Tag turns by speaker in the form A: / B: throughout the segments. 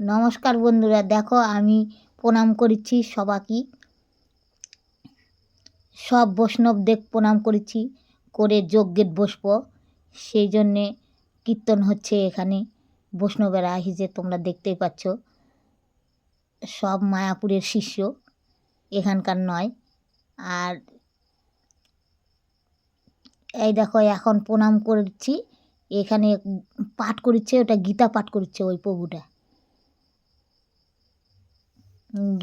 A: নমস্কার বন্ধুরা, দেখো আমি প্রণাম করেছি সবাইকে। সব বৈষ্ণবদের প্রণাম করেছি করে যজ্ঞের বসব। সেই জন্যে কীর্তন হচ্ছে এখানে বৈষ্ণবেরা হিসে তোমরা দেখতেই পাচ্ছ। সব মায়াপুরের শিষ্য, এখানকার নয়। আর এই দেখো, এখন প্রণাম করছি এখানে পাঠ করছে ওটা গীতা পাঠ করছে ওই প্রভুটা।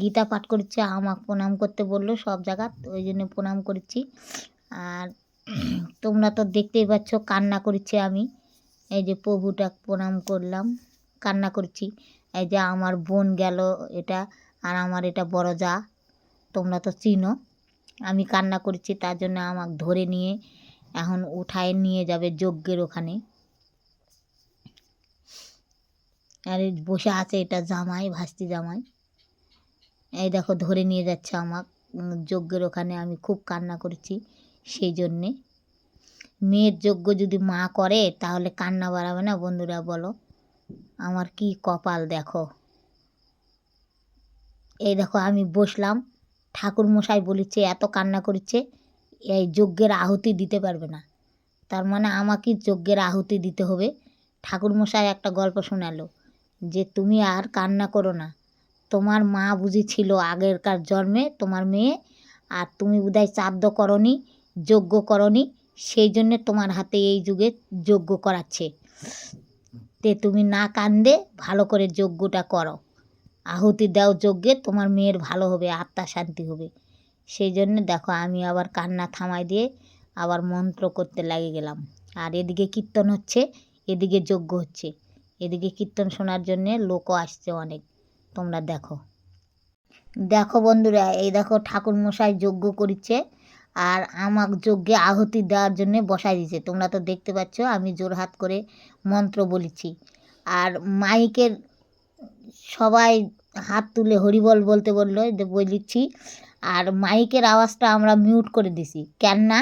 A: গীতা পাঠ করছে, আমাকে প্রণাম করতে বলল সব জায়গা ওই জন্য প্রণাম করছি। আর তোমরা তো দেখতেই পাচ্ছ কান্না করছে আমি। এই যে প্রভুটা প্রণাম করলাম, কান্না করছি। এই যে আমার বোন গেল এটা, আর আমার এটা বড় যা, তোমরা তো চিনো। আমি কান্না করছি, তার জন্য আমাকে ধরে নিয়ে এখন উঠায় নিয়ে যাবে যজ্ঞের ওখানে। আর বসে আছে এটা জামাই, ভাস্তি জামাই। এই দেখো ধরে নিয়ে যাচ্ছে আমার যজ্ঞের ওখানে আমি খুব কান্না করেছি সেই জন্যে। মেয়ের যজ্ঞ যদি মা করে তাহলে কান্না বাড়াবে না বন্ধুরা বলো। আমার কি কপাল দেখো। এই দেখো আমি বসলাম ঠাকুর মশাই বলেছে এত কান্না করছে, এই যজ্ঞের আহুতি দিতে পারবে না। তার মানে আমাকে যজ্ঞের আহুতি দিতে হবে। ঠাকুর মশাই একটা গল্প শোনালো যে তুমি আর কান্না করো না। তোমার মা বুঝি ছিল আগেরকার জন্মে তোমার মেয়ে, আর তুমি বোধহয় শ্রাদ্ধ করনি, যজ্ঞ করনি, সেই জন্যে তোমার হাতে এই যুগে যজ্ঞ করাচ্ছে। তে তুমি না কান্দে ভালো করে যজ্ঞটা করো। আহুতি দাও যজ্ঞে, তোমার মেয়ের ভালো হবে, আত্মা শান্তি হবে। সেই জন্যে দেখো আমি আবার কান্না থামাই দিয়ে আবার মন্ত্র করতে লাগে গেলাম। আর এদিকে কীর্তন হচ্ছে, এদিকে যজ্ঞ হচ্ছে। এদিকে কীর্তন শোনার জন্যে লোকও আসছে অনেক। তোমরা দেখো। দেখো বন্ধুরা, এই দেখো ঠাকুর মশাই যজ্ঞ করছে আর আমাক যজ্ঞে আহুতি দেওয়ার জন্যে বসাই দিয়েছে। তোমরা তো দেখতে পাচ্ছ, আমি জোরহাত করে মন্ত্র বলেছি। আর মাইকের সবাই হাত তুলে হরিবল বলতে বলল বলিচ্ছি আর মাইকের আওয়াজটা আমরা মিউট করে দিছি, কেননা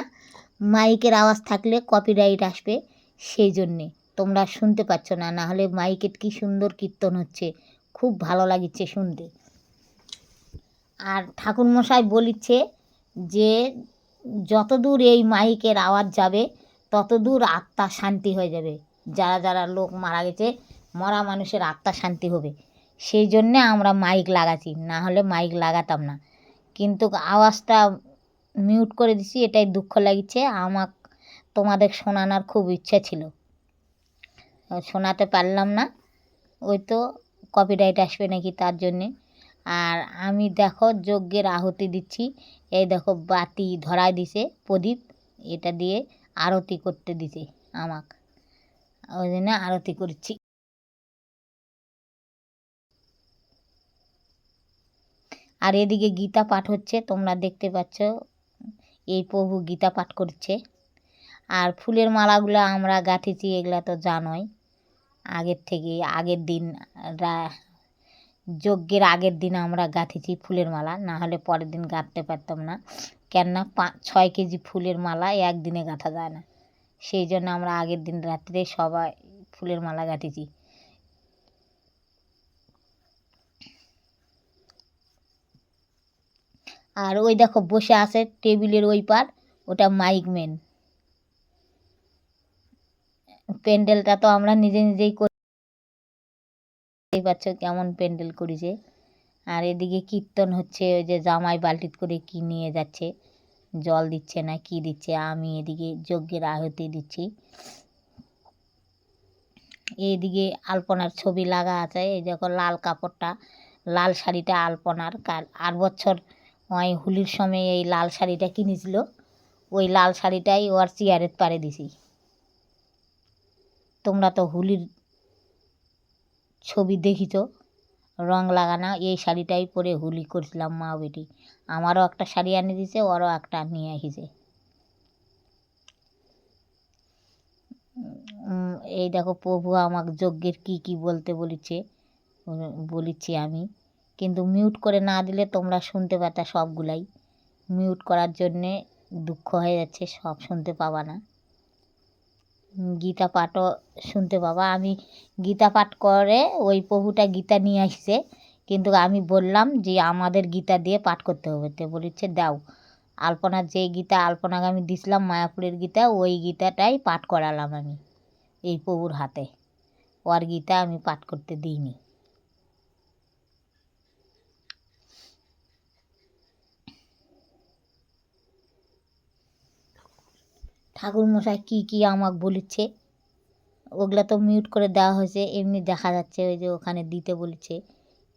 A: মাইকের আওয়াজ থাকলে কপিরাইট আসবে সেই জন্যে। তোমরা শুনতে পাচ্ছ না, নাহলে মাইকের কি সুন্দর কীর্তন হচ্ছে। খুব ভালো লাগিচ্ছে শুনতে। আর ঠাকুরমশাই বলিচ্ছে যে, যতদূর এই মাইকের আওয়াজ যাবে, ততদূর আত্মা শান্তি হয়ে যাবে। যারা যারা লোক মারা গেছে, মরা মানুষের আত্মা শান্তি হবে। সেই জন্যে আমরা মাইক লাগাচ্ছি, না হলে মাইক লাগাতাম না। কিন্তু আওয়াজটা মিউট করে দিছি এটাই দুঃখ লাগিচ্ছে। আমার তোমাদের শোনানোর খুব ইচ্ছা ছিল। শোনাতে পারলাম না। ওই তো কপিরাইট আসবে নাকি তার জন্যে? আর আমি দেখো যজ্ঞের আহুতি দিচ্ছি। এই দেখো বাতি ধরায় দিছে প্রদীপ। এটা দিয়ে আরতি করতে দিছে আমাক। ওই জন্য আরতি করছি। আর এদিকে গীতা পাঠ হচ্ছে, তোমরা দেখতে পাচ্ছ এই প্রভু গীতা পাঠ করছে। আর ফুলের মালাগুলো আমরা গাঁথেছি, এগুলা তো জানোই। আগের থেকে, আগের দিন, রা, যজ্ঞের আগের দিন আমরা গাঁথেছি ফুলের মালা না হলে পরের দিন গাঁথতে পারতাম না। কেননা পাঁচ ছয় কেজি ফুলের মালা একদিনে গাঁথা যায় না। সেই জন্য আমরা আগের দিন রাত্রে সবাই ফুলের মালা গাঁথেছি। আর ওই দেখো বসে আছে টেবিলের ওই পার, ওটা মাইক মেন। প্যান্ডেলটা তো আমরা নিজে নিজেই করি। পাচ্ছ কেমন প্যান্ডেল করেছে। আর এদিকে কীর্তন হচ্ছে, ওই যে জামাই বালতিত করে কি নিয়ে যাচ্ছে। জল দিচ্ছে না, কি দিচ্ছে? আমি এদিকে যজ্ঞের আহতি দিচ্ছি। এইদিকে আলপনার ছবি লাগা আছে, এই দেখো লাল কাপড়টা, লাল শাড়িটা আলপনার। কার আর বছর ওই হুলির সময় এই লাল শাড়িটা কিনেছিল, ওই লাল শাড়িটাই ওর চেয়ারের পারে দিছি। তোমরা তো হোলির ছবি দেখিছ। রং লাগানো, এই শাড়িটাই পরে হোলি করছিলাম মা বেটি। আমারও একটা শাড়ি আনি দিছে, ওরও একটা নিয়ে আসিছে এই দেখো, প্রভু আমাকে যজ্ঞের কি কি বলতে বলেছে, বলেছি আমি। কিন্তু মিউট করে না দিলে তোমরা শুনতে পাতা সবগুলাই। মিউট করার জন্যে দুঃখ হয়ে যাচ্ছে, সব শুনতে পাবা না। গীতা পাঠও শুনতে পাবা আমি গীতা পাঠ করে ওই প্রভুটা গীতা নিয়ে আসছে। কিন্তু আমি বললাম যে, আমাদের গীতা দিয়ে পাঠ করতে হবে। তো বলেছে, দাও। আলপনার যে গীতা, আলপনাকে আমি দিছিলাম, মায়াপুরের গীতা, ওই গীতাটাই পাঠ করালাম আমি এই প্রভুর হাতে। ওর গীতা আমি পাঠ করতে দিইনি। ঠাকুর মশাই কী কী আমাকে বলেছে ওগুলা তো মিউট করে দেওয়া হয়েছে, এমনি দেখা যাচ্ছে ওই যে ওখানে দিতে বলেছে,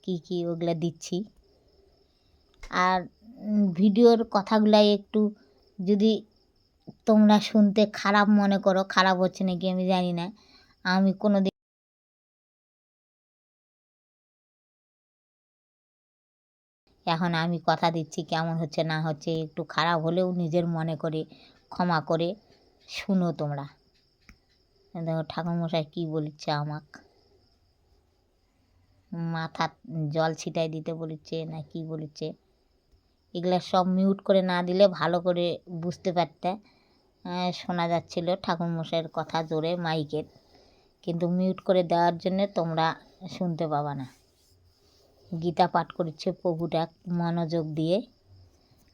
A: কী কী ওগুলা দিচ্ছি। আর ভিডিওর কথাগুলাই একটু যদি তোমরা শুনতে খারাপ মনে করো, খারাপ হচ্ছে নাকি আমি জানি না, আমি কোনো দিন এখন আমি কথা দিচ্ছি, কেমন হচ্ছে না হচ্ছে একটু খারাপ হলেও নিজের মনে করে, ক্ষমা করে শুনো তোমরা। দেখো ঠাকুরমশাই কী বলেছে আমাক। মাথা জল ছিটাই দিতে বলেছে না কি বলেছে এগুলা সব মিউট করে না দিলে ভালো করে বুঝতে পারতে। শোনা যাচ্ছিল ঠাকুরমশাইয়ের কথা জোরে মাইকের। কিন্তু মিউট করে দেওয়ার জন্যে তোমরা শুনতে পাবা না। গীতা পাঠ করছে প্রভুটা মনোযোগ দিয়ে।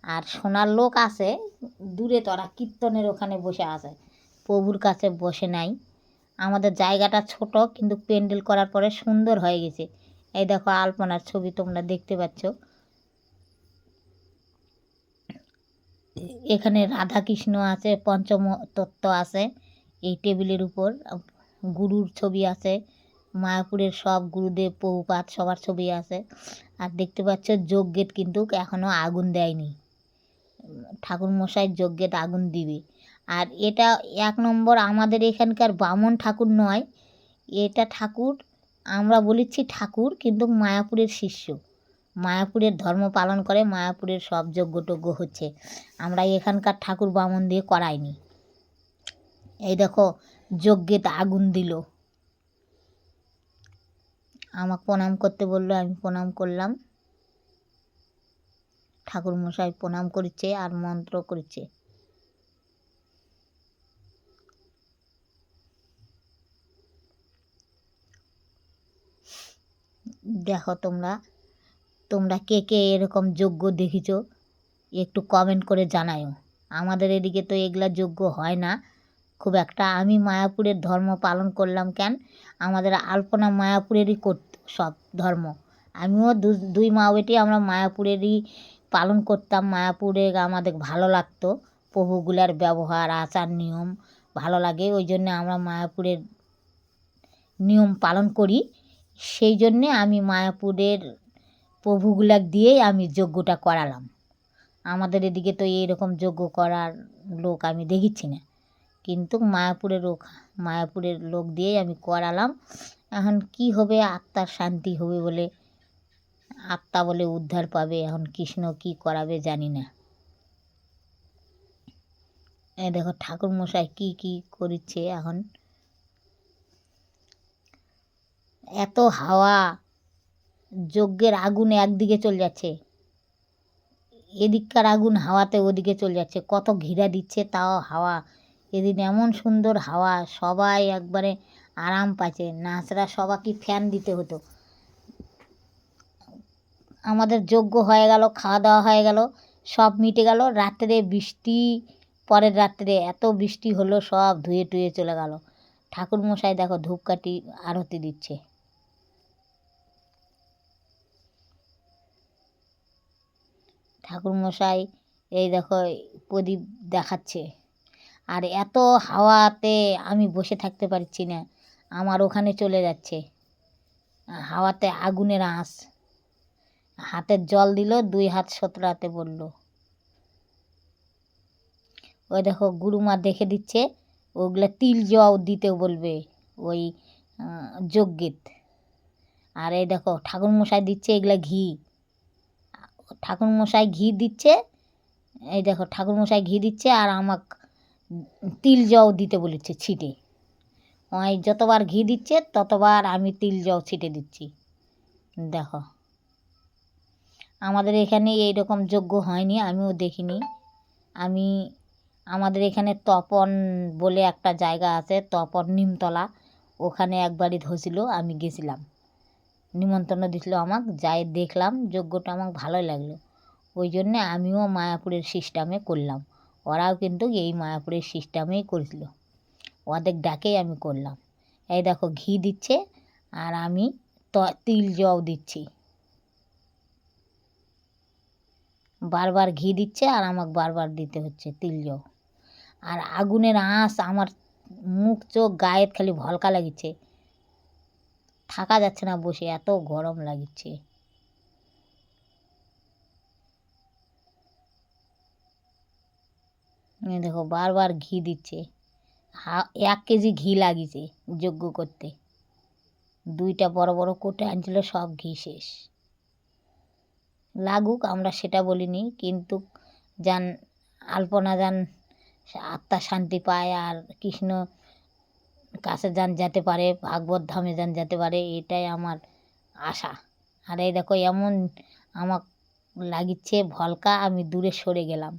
A: আর শোনার লোক আছে, দূরে তোরা কীর্তনের ওখানে বসে আছে। প্রভুর কাছে বসে নাই। আমাদের জায়গাটা ছোট, কিন্তু প্যান্ডেল করার পরে সুন্দর হয়ে গেছে। এই দেখো আলপনার ছবি তোমরা দেখতে পাচ্ছ। এখানে রাধা কৃষ্ণ আছে পঞ্চম তত্ত্ব আছে, এই টেবিলের উপর গুরুর ছবি আছে, মায়াপুরের সব গুরুদেব প্রভুপাত সবার ছবি আছে। আর দেখতে পাচ্ছ, যজ্ঞের কিন্তু এখনও আগুন দেয়নি। ঠাকুর মশাই যজ্ঞের আগুন দিবে। আর এটা এক নম্বর আমাদের এখানকার বামন ঠাকুর নয়, এটা ঠাকুর, আমরা বলেছি ঠাকুর কিন্তু মায়াপুরের শিষ্য। মায়াপুরের ধর্ম পালন করে, মায়াপুরের সব যজ্ঞ টজ্ঞ হচ্ছে। আমরা এখানকার ঠাকুর বামন দিয়ে করাইনি। এই দেখো যজ্ঞেতে আগুন দিল। আমাকে প্রণাম করতে বলল, আমি প্রণাম করলাম। ঠাকুর মশাই প্রণাম করেছে আর মন্ত্র করেছে। দেখো তোমরা তোমরা কে কে এরকম যোগ্য দেখেছ, একটু কমেন্ট করে জানায়ও আমাদের এদিকে তো এগুলা যোগ্য হয় না। খুব একটা আমি মায়াপুরের ধর্ম পালন করলাম কেন? আমাদের আলপনা মায়াপুরেরই করত সব ধর্ম। আমিও দুই মা বেটি আমরা মায়াপুরেরই পালন করতাম মায়াপুরে, আমাদের ভালো লাগতো। প্রভুগুলার ব্যবহার, আচার, নিয়ম ভালো লাগে, ওই জন্যে আমরা মায়াপুরের নিয়ম পালন করি। সেই জন্যে আমি মায়াপুরের প্রভুগুলা দিয়েই আমি যজ্ঞটা করালাম। আমাদের এদিকে তো এইরকম যজ্ঞ করার লোক আমি দেখিচ্ছি না। কিন্তু মায়াপুরের লোক মায়াপুরের লোক দিয়েই আমি করালাম। এখন কি হবে, আত্মার শান্তি হবে বলে আত্মা বলে উদ্ধার পাবে, এখন কৃষ্ণ কি করাবে জানি না। এই দেখো, ঠাকুর মশাই কি কি করছে এখন? এত হাওয়া, যজ্ঞের আগুন একদিকে চলে যাচ্ছে, এদিককার আগুন হাওয়াতে ওদিকে চলে যাচ্ছে, কত ঘিরা দিচ্ছে তাও হাওয়া। এদিন এমন সুন্দর হাওয়া, সবাই একবারে আরাম পাচ্ছে, নাচরা সবাইকে ফ্যান দিতে হতো। আমাদের যোগ্য হয়ে গেল, খাওয়া দাওয়া হয়ে গেল, সব মিটে গেল। রাত্রে বৃষ্টি, পরের রাত্রে এত বৃষ্টি হলো, সব ধুয়ে টুয়ে চলে গেল। ঠাকুর মশাই দেখো ধূপকাঠি আরতি দিচ্ছে। ঠাকুর মশাই এই দেখো প্রদীপ দেখাচ্ছে। আর এত হাওয়াতে আমি বসে থাকতে পারছি না, আমার ওখানে চলে যাচ্ছে। হাওয়াতে আগুনের আঁশ। হাতের জল দিল দুই হাত সতরাতে বলল ওই দেখো গুরুমা দেখে দিচ্ছে ওগুলো তিল জল দিতে বলবে ওই আহ, যজ্ঞের আর এই দেখো ঠাকুর মশাই দিচ্ছে এগুলা ঘি। ঠাকুর মশাই ঘি দিচ্ছে এই দেখো ঠাকুর মশাই ঘি দিচ্ছে আর আমাক তিল জও দিতে বলেছে ছিটে। ওই যতবার ঘি দিচ্ছে ততবার আমি তিল জও ছিটে দিচ্ছি। দেখো আমাদের এখানে এইরকম যোগ্য হয়নি, আমিও দেখিনি। আমি, আমাদের এখানে তপন বলে একটা জায়গা আছে, তপন নিমতলা। ওখানে একবারই ধরছিল, আমি গেছিলাম। নিমন্ত্রণ দিছিল আমাকে, যাই দেখলাম যজ্ঞটা আমাকে ভালোই লাগল। ওই জন্যে আমিও মায়াপুরের সিস্টেমে করলাম। ওরাও কিন্তু এই মায়াপুরের সিস্টেমেই করেছিল। ওদের ডাকেই আমি করলাম। এই দেখো, ঘি দিচ্ছে আর আমি তিল জও দিচ্ছি। বারবার ঘি দিচ্ছে আর আমাকে বারবার দিতে হচ্ছে তিল জও আর আগুনের আঁশ আমার মুখ, চোখ, গায়ের খালি ভলকা লাগিচ্ছে। থাকা যাচ্ছে না বসে, এত গরম লাগিচ্ছে দেখো, বারবার ঘি দিচ্ছে। এক কেজি ঘি লাগিয়েছে যজ্ঞ করতে। দুইটা বড় বড় কোটে আনছিল, সব ঘি শেষ। লাগুক, আমরা সেটা বলিনি। কিন্তু যান আলপনা যান আত্মা শান্তি পায় আর কৃষ্ণ কাছে যান যেতে পারে, ভাগবত ধামে যান যেতে পারে, এটাই আমার আশা। আর এই দেখো, এমন আমার লাগিচ্ছে, ভলকা, আমি দূরে সরে গেলাম।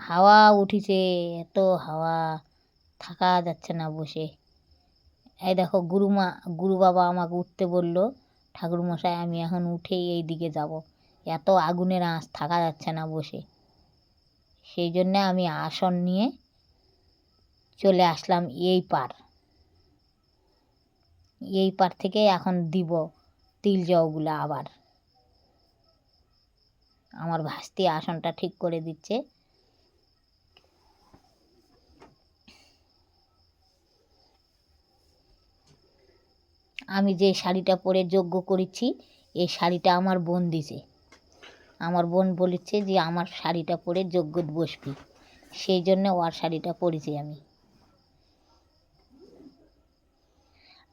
A: হাওয়া উঠিছে, এত হাওয়া, থাকা যাচ্ছে না বসে। এই দেখো গুরুমা গুরু বাবা আমাকে উঠতে বলল, ঠাকুরমশাই আমি এখন উঠেই এই দিকে যাব। এত আগুনের আঁচ থাকা যাচ্ছে না বসে। সেই জন্যে আমি আসন নিয়ে চলে আসলাম এই পার। এই পার থেকে এখন দিব তিল জওগুলো আবার। আমার ভাস্তি আসনটা ঠিক করে দিচ্ছে। আমি যে শাড়িটা পরে যজ্ঞ করেছি এই শাড়িটা আমার বোন দিছে। আমার বোন বলেছে যে, আমার শাড়িটা পরে যজ্ঞ বসবি। সেই জন্য ওর শাড়িটা পরেছি আমি।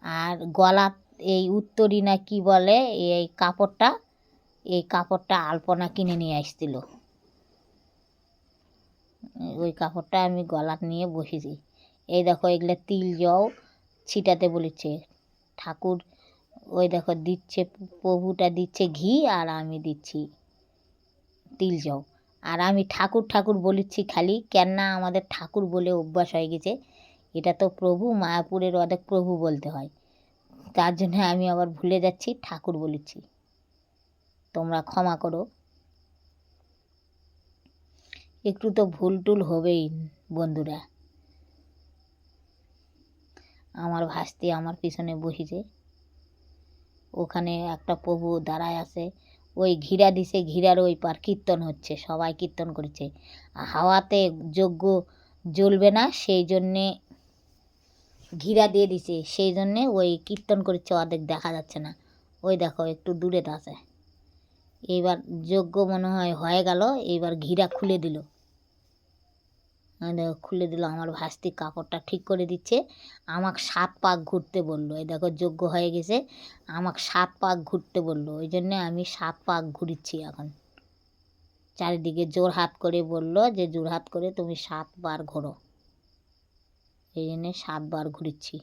A: আর গলা, এই উত্তরী না কি বলে, এই কাপড়টা এই কাপড়টা আলপনা কিনে নিয়ে আসছিল। ওই কাপড়টা আমি গলাত নিয়ে বসেছি। এই দেখো, এগুলো তিল জও ছিটাতে বলেছে। ঠাকুর, ওই দেখো দিচ্ছে, প্রভুটা দিচ্ছে ঘি আর আমি দিচ্ছি তিল জও আর আমি ঠাকুর ঠাকুর বলেছি খালি, কেননা আমাদের ঠাকুর বলে অভ্যাস হয়ে গেছে। এটা তো প্রভু, মায়াপুরের অনেক প্রভু বলতে হয়। তার জন্য আমি আবার ভুলে যাচ্ছি, ঠাকুর বলেছি তোমরা ক্ষমা করো। একটু তো ভুল টুল হবেই বন্ধুরা। আমার ভাসতে আমার পিছনে বসেছে। ওখানে একটা প্রভু দাঁড়ায় আছে। ওই ঘিরা দিছে, ঘিরার ওই পার কীর্তন হচ্ছে, সবাই কীর্তন করছে। হাওয়াতে যজ্ঞ জ্বলবে না, সেই জন্যে ঘিরা দিয়ে দিছে, সেই জন্যে ওই কীর্তন করছে, অর্ধেক দেখা যাচ্ছে না। ওই দেখো, একটু দূরে আছে। এইবার যজ্ঞ মনে হয় হয়ে গেল, এইবার ঘিরা খুলে দিল। খুলে দিল আমার ভাস্তি কাপড়টা ঠিক করে দিচ্ছে। আমাকে সাত পাক ঘুরতে বলল। এই দেখো, যোগ্য হয়ে গেছে। আমাকে সাত পাক ঘুরতে বলল। ওই জন্যে আমি সাত পাক ঘুরিচ্ছি এখন। চারিদিকে জোর হাত করে বলল যে, জোর হাত করে তুমি সাতবার ঘোরো। এই জন্যে সাতবার ঘুরিচ্ছি।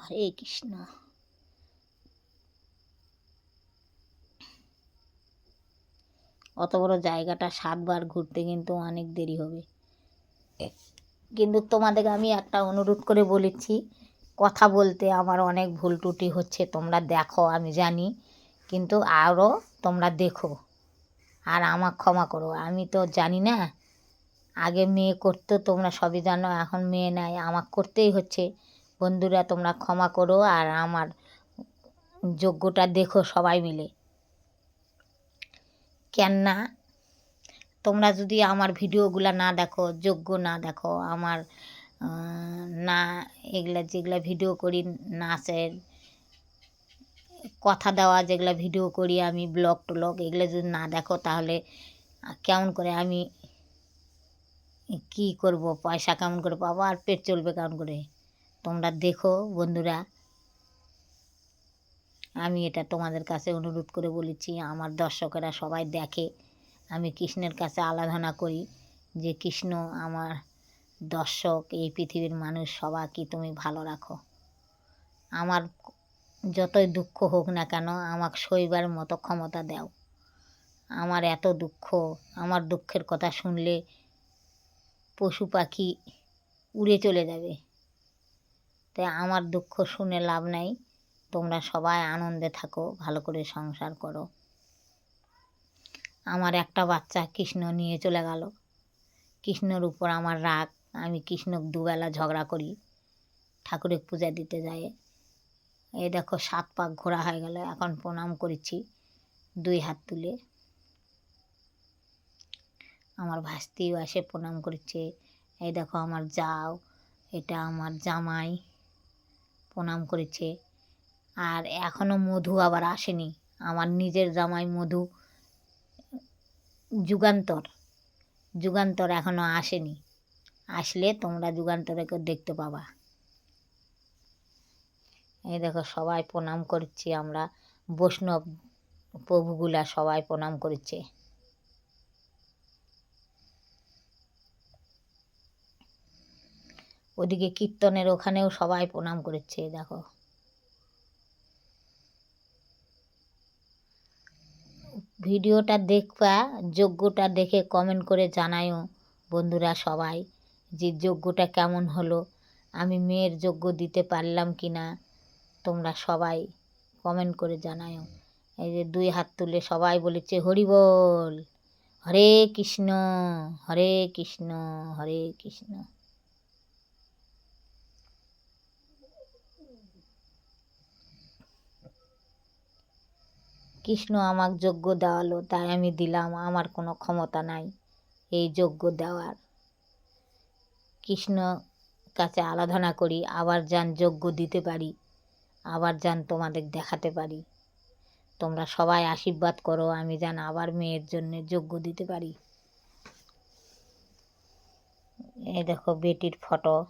A: হরে কৃষ্ণ। অত বড় জায়গাটা সাতবার ঘুরতে কিন্তু অনেক দেরি হবে। কিন্তু তোমাদের আমি একটা অনুরোধ করে বলেছি, কথা বলতে আমার অনেক ভুল ত্রুটি হচ্ছে, তোমরা দেখো, আমি জানি, কিন্তু আরও তোমরা দেখো, আর আমার ক্ষমা করো। আমি তো জানি না, আগে মেয়ে করতো, তোমরা সবই জানো, এখন মেয়ে নাই আমার করতেই হচ্ছে। বন্ধুরা, তোমরা ক্ষমা করো, আর আমার যোগ্যটা দেখো সবাই মিলে। কেননা তোমরা যদি আমার ভিডিওগুলো না দেখো, যোগ্য না দেখো, আমার না এগুলা যেগুলা ভিডিও করি নাচের কথা দেওয়া, যেগুলা ভিডিও করি আমি, ব্লগ টলগ এগুলো যদি না দেখো তাহলে কেমন করে আমি কি করব? পয়সা কেমন করে পাবো? আর পেট চলবে কেমন করে? তোমরা দেখো বন্ধুরা। আমি এটা তোমাদের কাছে অনুরোধ করে বলেছি, আমার দর্শকেরা সবাই দেখে। আমি কৃষ্ণের কাছে আরাধনা করি যে, কৃষ্ণ আমার দর্শক, এই পৃথিবীর মানুষ, সবাইকে তুমি ভালো রাখো। আমার যতই দুঃখ হোক না কেন, আমাকে সইবার মতো ক্ষমতা দাও। আমার এত দুঃখ, আমার দুঃখের কথা শুনলে পশু পাখি উড়ে চলে যাবে। তাই আমার দুঃখ শুনে লাভ নাই। তোমরা সবাই আনন্দে থাকো, ভালো করে সংসার করো। আমার একটা বাচ্চা কৃষ্ণ নিয়ে চলে গেল। কৃষ্ণর উপর আমার রাগ, আমি কৃষ্ণক দুবেলা ঝগড়া করি, ঠাকুরের পূজা দিতে যায় এই দেখো সাত পাক ঘোরা হয়ে গেল, এখন প্রণাম করেছি দুই হাত তুলে। আমার ভাস্তিও আসে প্রণাম করছে। এই দেখো আমার যাও, এটা আমার জামাই, প্রণাম করেছে। আর এখনও মধু আবার আসেনি। আমার নিজের জামাই মধু। যুগান্তর। যুগান্তর এখনও আসেনি। আসলে তোমরা যুগান্তরকে দেখতে পাবা। এই দেখো, সবাই প্রণাম করছি আমরা। বৈষ্ণব প্রভুগুলা সবাই প্রণাম করছে। ওদিকে কীর্তনের ওখানেও সবাই প্রণাম করেছে, দেখো। ভিডিওটা দেখবা যজ্ঞটা দেখে কমেন্ট করে জানায়ও বন্ধুরা সবাই যে যজ্ঞটা কেমন হলো, আমি মেয়ের যজ্ঞ দিতে পারলাম কি না তোমরা সবাই কমেন্ট করে জানায়ও। এই যে দুই হাত তুলে সবাই বলেছে, হরি বল, হরে কৃষ্ণ হরে কৃষ্ণ হরে কৃষ্ণ। কৃষ্ণ আমাকে যজ্ঞ দেওয়ালো, তাই আমি দিলাম, আমার কোনো ক্ষমতা নাই এই যজ্ঞ দেওয়ার। কৃষ্ণ কাছে আরাধনা করি, আবার যান যজ্ঞ দিতে পারি, আবার যান তোমাদের দেখাতে পারি। তোমরা সবাই আশীর্বাদ করো, আমি যেন আবার মেয়ের জন্য যজ্ঞ দিতে পারি। এই দেখো বেটির ফটো।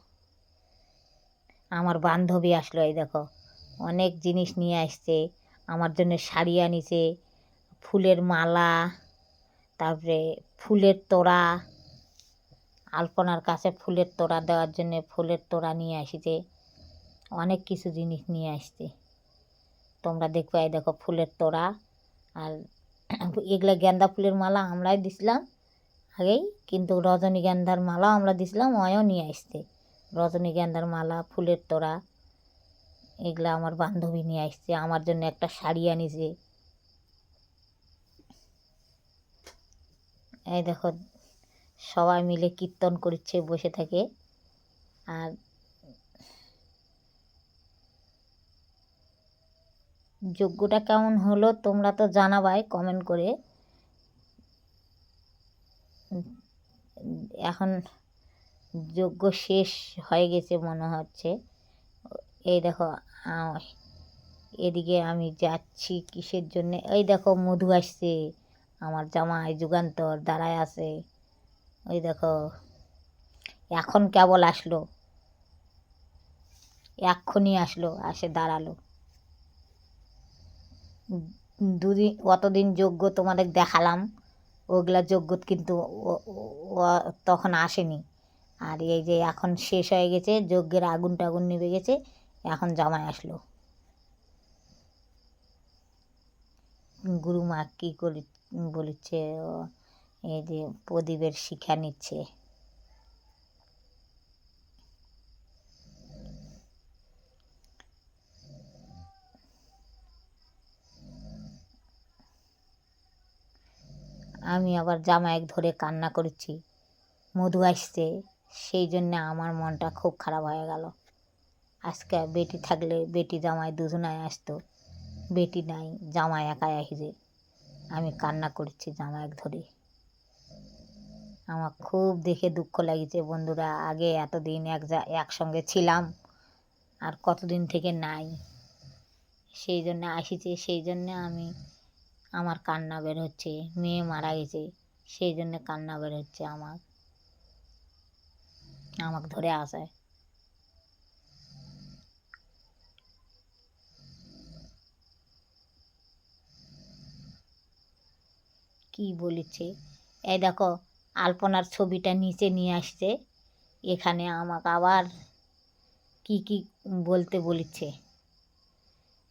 A: আমার বান্ধবী আসলো, এই দেখো, অনেক জিনিস নিয়ে আসছে। আমার জন্য শাড়ি আনিছে, ফুলের মালা, তারপরে ফুলের তোড়া, আলপনার কাছে ফুলের তোড়া দেওয়ার জন্য ফুলের তোড়া নিয়ে আসিছে, অনেক কিছু জিনিস নিয়ে আসছে। তোমরা দেখবে এই দেখো ফুলের তোড়া আর এগুলা গেন্দা ফুলের মালা আমরাই দিছিলাম আগেই, কিন্তু রজনীগন্ধার মালাও আমরা দিছিলাম, অয়ও নিয়ে আসছে। রজনীগন্ধার মালা, ফুলের তোড়া এগুলো আমার বান্ধবী নিয়ে আসছে, আমার জন্য একটা শাড়ি আনিছে। এই দেখো, সবাই মিলে কীর্তন করছে, বসে থাকে। আর যজ্ঞটা কেমন হলো তোমরা তো জানাবাই কমেন্ট করে। এখন যজ্ঞ শেষ হয়ে গেছে মনে হচ্ছে। এই দেখো এদিকে আমি যাচ্ছি কিসের জন্যে? এই দেখো, মধু আসছে। আমার জামাই যুগান্তর দাঁড়ায় আছে। ওই দেখো, এখন কেবল আসলো। এক্ষুনি আসলো, আসে দাঁড়াল। দুদিন অতদিন যোগ্য তোমাদের দেখালাম, ওগুলা যোগ্য কিন্তু তখন আসেনি। আর এই যে এখন শেষ হয়ে গেছে, যজ্ঞের আগুন টাগুন নিভে গেছে। এখন জামাই আসলো। গুরুমা কী করি, বলেছে এই যে প্রদীপের শিক্ষা নিচ্ছে। আমি আবার জামাইক ধরে কান্না করেছি। মধু আসছে, সেই জন্যে আমার মনটা খুব খারাপ হয়ে গেল। আজকে বেটি থাকলে বেটি জামাই দুজনায় আসতো। বেটি নাই, জামাই একাই আসবে আমি কান্না করছি জামাইক ধরে। আমার খুব দেখে দুঃখ লাগিছে বন্ধুরা, আগে এতদিন এক একসঙ্গে ছিলাম, আর কতদিন থেকে নাই। সেই জন্য আসিছে, সেই জন্যে আমি, আমার কান্না বের হচ্ছে, মেয়ে মারা গেছে, সেই জন্যে কান্না বের হচ্ছে আমার। আমাকে ধরে আসায়। কি বলেছে? এই দেখো, আলপনার ছবিটা নিচে নিয়ে আসছে। এখানে আমাকে আবার কি কি বলতে বলেছে।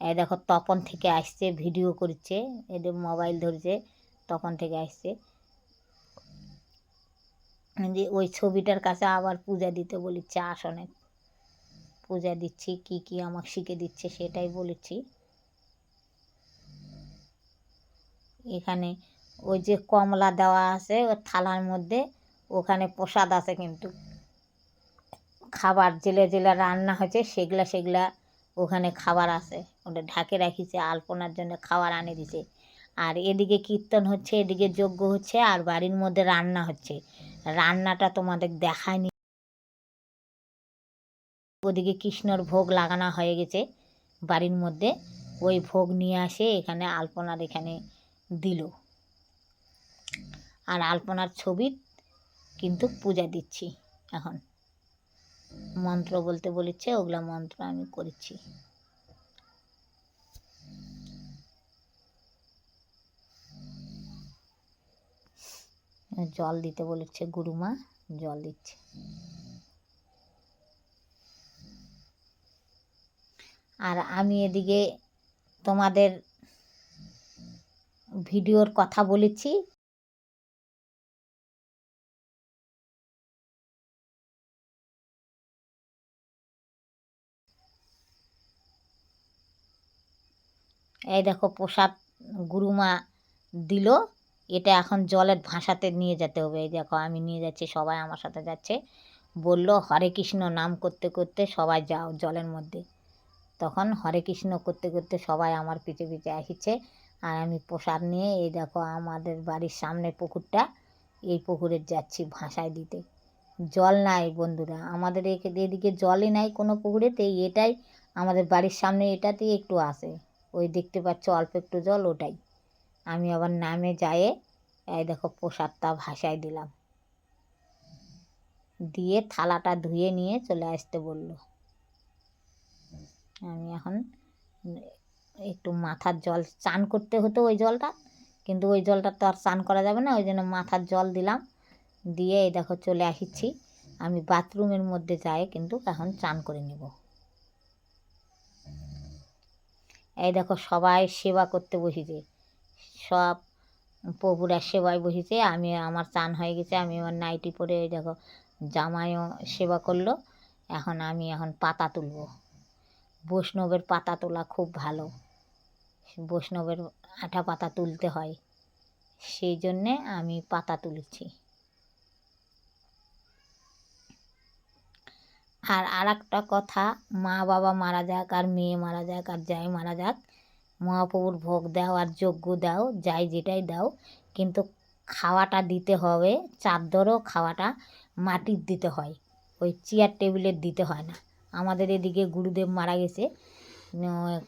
A: এই দেখো, তপন থেকে আসছে, ভিডিও করছে। এদের মোবাইল ধরছে তখন থেকে আসছে। যে ওই ছবিটার কাছে আবার পূজা দিতে বলেছে আসনে। পূজা দিচ্ছি, কি কি আমাকে শিখে দিচ্ছে সেটাই বলেছি। এখানে ওই যে কমলা দেওয়া আছে ওর থালার মধ্যে, ওখানে প্রসাদ আছে কিন্তু। খাবার জেলে জেলে রান্না হয়েছে সেগুলা সেগুলা ওখানে খাবার আছে। ওটা ঢাকে রাখিছে, আলপনার জন্য খাবার আনে দিছে। আর এদিকে কীর্তন হচ্ছে, এদিকে যজ্ঞ হচ্ছে, আর বাড়ির মধ্যে রান্না হচ্ছে। রান্নাটা তোমাদের দেখায়নি। ওদিকে কৃষ্ণর ভোগ লাগানো হয়ে গেছে বাড়ির মধ্যে। ওই ভোগ নিয়ে আসে, এখানে আলপনার এখানে দিল। আর আলপনার ছবি কিন্তু পূজা দিচ্ছি এখন। মন্ত্র বলতে বলেছে, ওগুলা মন্ত্র আমি করেছি। জল দিতে বলেছে গুরুমা, জল দিচ্ছে। আর আমি এদিকে তোমাদের ভিডিওর কথা বলেছি এই দেখো প্রসাদ গুরুমা দিল। এটা এখন জলের ভাসাতে নিয়ে যেতে হবে। এই দেখো, আমি নিয়ে যাচ্ছি, সবাই আমার সাথে যাচ্ছে। বলল, হরে কৃষ্ণ নাম করতে করতে সবাই যাও জলের মধ্যে। তখন হরে কৃষ্ণ করতে করতে সবাই আমার পিছে পিছে আসছে। আর আমি প্রসাদ নিয়ে, এই দেখো, আমাদের বাড়ির সামনে পুকুরটা, এই পুকুরে যাচ্ছি ভাসায় দিতে। জল নাই বন্ধুরা, আমাদের এদিকে জলই নাই কোনো পুকুরে তো এটাই আমাদের বাড়ির সামনে, এটাতেই একটু আসে ওই দেখতে পাচ্ছ অল্প একটু জল ওটাই। আমি আবার নামে যায়ে, এই দেখো প্রসাদটা ভাসায় দিলাম। দিয়ে থালাটা ধুয়ে নিয়ে চলে আসতে বলল। আমি এখন একটু মাথার জল, চান করতে হতো ওই জলটা, কিন্তু ওই জলটা তো আর চান করা যাবে না, ওই জন্য মাথার জল দিলাম। দিয়ে এই দেখো চলে আসিছি। আমি বাথরুমের মধ্যে যাই কিন্তু এখন চান করে নেব। এই দেখো সবাই সেবা করতে বসেছে। সব প্রভুরা সেবায় বসেছে। আমি, আমার চান হয়ে গেছে। আমি আমার নাইটি পরে এই দেখো জামাইও সেবা করল। এখন আমি এখন পাতা তুলবো। বৈষ্ণবের পাতা তোলা খুব ভালো। বৈষ্ণবের আঠা পাতা তুলতে হয়। সেই জন্যে আমি পাতা তুলেছি। আর আর একটা কথা, মা বাবা মারা যাক আর মেয়ে মারা যাক আর যাই মারা যাক, মহাপ্রভুর ভোগ দাও আর যজ্ঞ দাও, যাই যেটাই দাও, কিন্তু খাওয়াটা দিতে হবে, চাদরও খাওয়াটা মাটির দিতে হয়, ওই চেয়ার টেবিলের দিতে হয় না। আমাদের এদিকে গুরুদেব মারা গেছে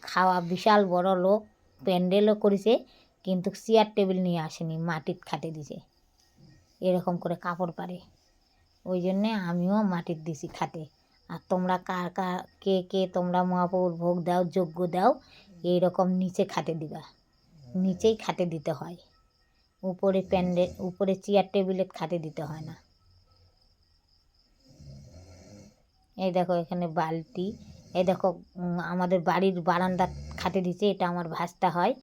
A: খাওয়া বিশাল বড় লোক, প্যান্ডেলও করেছে, কিন্তু চেয়ার টেবিল নিয়ে আসেনি, মাটির খাটে দিছে, এরকম করে কাপড় পারে ওই জন্যে আমিও মাটির দিছি খাটে। আর তোমরা কার কার, কে কে তোমরা মহাপ্রভুর ভোগ দাও, যজ্ঞ দাও এই রকম নিচে খাটে দিবা। নিচেই খাটে দিতে হয়। উপরে প্যান্ডেল উপরে চেয়ার টেবিলের খাটে দিতে হয় না। এই দেখো এখানে বালতি, এই দেখো আমাদের বাড়ির বারান্দা খাটে দিচ্ছে এটা আমার ভাস্তা হয়।